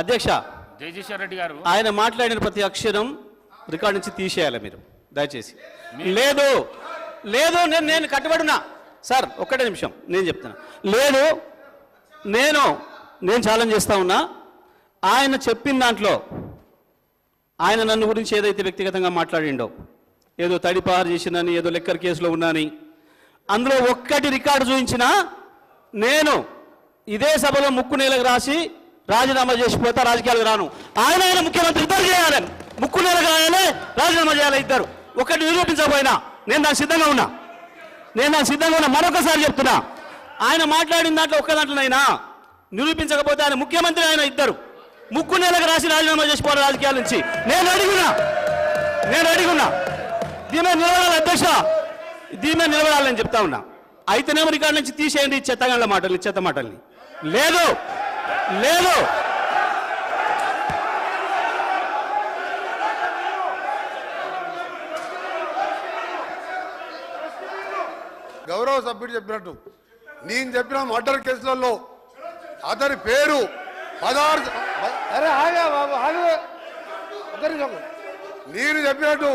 అధ్యక్ష జయజేశ్వర్ రెడ్డి గారు. ఆయన మాట్లాడిన ప్రతి అక్షరం రికార్డ్ నుంచి తీసేయాలి మీరు దయచేసి. లేదు లేదు నేను నేను కట్టుబడినా సార్ ఒక్కటే నిమిషం నేను చెప్తున్నా. లేదు నేను నేను ఛాలెంజ్ చేస్తా ఉన్నా. ఆయన చెప్పిన దాంట్లో ఆయన నన్ను గురించి ఏదైతే వ్యక్తిగతంగా మాట్లాడిండో ఏదో తడిపారు చేసినని ఏదో లెక్కర్ కేసులో ఉన్నాని అందులో ఒక్కటి రికార్డు చూపించినా నేను ఇదే సభలో ముక్కు నేలకు రాసి రాజీనామా చేసిపోతా రాజకీయాలకు రాను. ఆయన ఆయన ముఖ్యమంత్రి ఇద్దరు చేయాలని ముక్కు నేలకు రాయాలి రాజీనామా చేయాలి ఇద్దరు. ఒకటి నిరూపించకపోయినా నేను దానికి సిద్ధంగా ఉన్నా. నేను దానికి సిద్ధంగా ఉన్నా. మరొకసారి చెప్తున్నా. ఆయన మాట్లాడిన దాంట్లో ఒక్క దాంట్లోనైనా నిరూపించకపోతే ఆయన ముఖ్యమంత్రి ఆయన ఇద్దరు. ముక్కు నెలకు రాసి రాజీనామా చేసిపోవాలి రాజకీయాల నుంచి. నేను అడిగినా నేను అడిగినా దీమే నిలబడాలి అధ్యక్ష. దీమే నిలబడాలని చెప్తా ఉన్నా. అయితేనేమో రికార్డు నుంచి తీసేయండి చెత్తగండ్ల మాటల్ని చెత్త మాటల్ని. లేదు. లేదు. గౌరవ సభ్యుడు చెప్పినట్టు. నేను చెప్పిన మర్డర్ కేసులలో అతని పేరు పదహారు అరే ఆగా బాబు ఆగు. నేను చెప్పినట్టు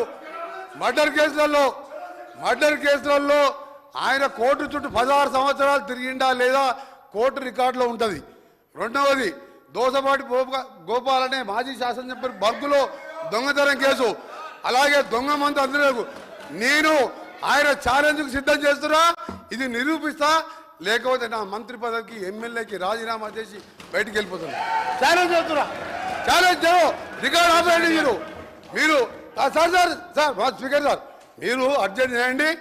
మర్డర్ కేసులలో మర్డర్ కేసులలో ఆయన కోర్టు చుట్టూ పదహారు సంవత్సరాలు తిరిగిండా లేదా కోర్టు రికార్డులో ఉంటుంది. రెండవది దోసపాటి గోప- గోపాల్ అనే మాజీ శాసనసభ్యుడు బర్గులో దొంగతనం కేసు. అలాగే దొంగ మంది అందరూ నేను ఆయన ఛాలెంజ్కు సిద్ధం చేస్తున్నా ఇది నిరూపిస్తా లేకపోతే నా మంత్రి పదవికి ఎమ్మెల్యేకి రాజీనామా చేసి బయటికి వెళ్ళిపోతున్నా. ఛాలెంజ్ చేస్తున్నా. ఛాలెంజ్ రికార్డ్ ఆపేయండి మీరు. మీరు సార్ సార్ సార్ మా స్పీకర్ సార్ మీరు అర్జెంట్ చేయండి.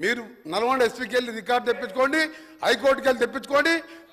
మీరు నల్గొండ ఎస్పీకి వెళ్ళి రికార్డు తెప్పించుకోండి హైకోర్టుకి వెళ్ళి తెప్పించుకోండి.